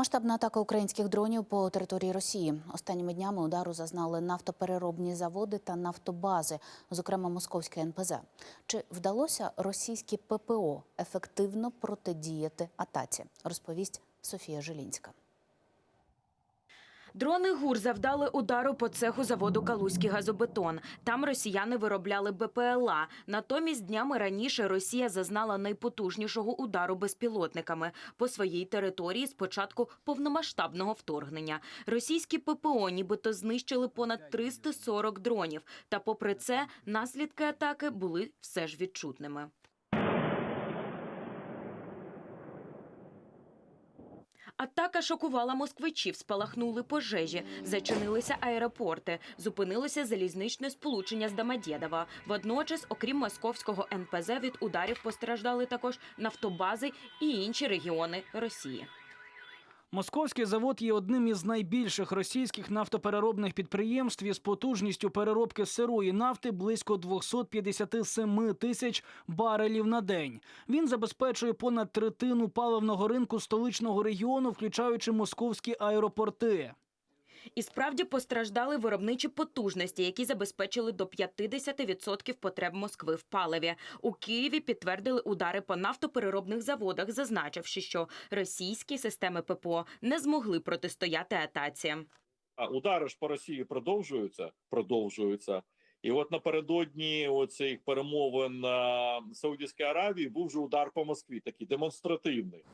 Масштабна атака українських дронів по території Росії. Останніми днями удару зазнали нафтопереробні заводи та нафтобази, зокрема московське НПЗ. Чи вдалося російське ППО ефективно протидіяти атаці? Розповість Софія Жилінська. Дрони ГУР завдали удару по цеху заводу Калузький газобетон. Там росіяни виробляли БПЛА. Натомість днями раніше Росія зазнала найпотужнішого удару безпілотниками по своїй території з початку повномасштабного вторгнення. Російські ППО нібито знищили понад 340 дронів. Та попри це наслідки атаки були все ж відчутними. Атака шокувала москвичів, спалахнули пожежі, зачинилися аеропорти, зупинилося залізничне сполучення з Домодєдова. Водночас, окрім московського НПЗ, від ударів постраждали також нафтобази і інші регіони Росії. Московський завод є одним із найбільших російських нафтопереробних підприємств із потужністю переробки сирої нафти близько 257 тисяч барелів на день. Він забезпечує понад третину паливного ринку столичного регіону, включаючи московські аеропорти. І справді постраждали виробничі потужності, які забезпечили до 50% потреб Москви в паливі. У Києві підтвердили удари по нафтопереробних заводах, зазначивши, що російські системи ППО не змогли протистояти атаці. А удари ж по Росії продовжуються, продовжуються. І от напередодні оцих перемовин на Саудівській Аравії був вже удар по Москві, такий демонстративний.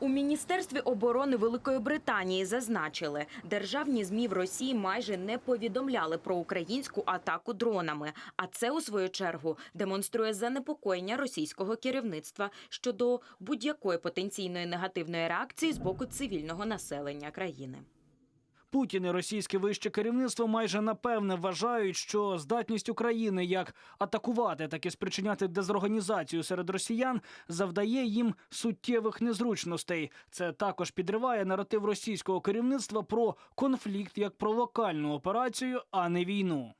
У міністерстві оборони Великої Британії зазначили, державні змі в Росії майже не повідомляли про українську атаку дронами. А це у свою чергу демонструє занепокоєння російського керівництва щодо будь-якої потенційної негативної реакції з боку цивільного населення країни. Путін і російське вище керівництво майже напевне вважають, що здатність України як атакувати, так і спричиняти дезорганізацію серед росіян завдає їм суттєвих незручностей. Це також підриває наратив російського керівництва про конфлікт як про локальну операцію, а не війну.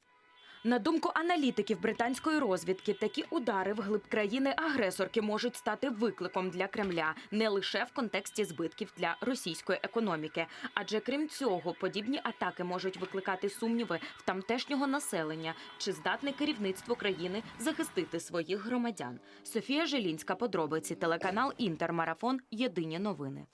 На думку аналітиків британської розвідки, такі удари в глиб країни-агресорки можуть стати викликом для Кремля не лише в контексті збитків для російської економіки, адже крім цього, подібні атаки можуть викликати сумніви в тамтешнього населення, чи здатне керівництво країни захистити своїх громадян. Софія Желінська, подробиці, телеканал Інтермарафон. Єдині новини.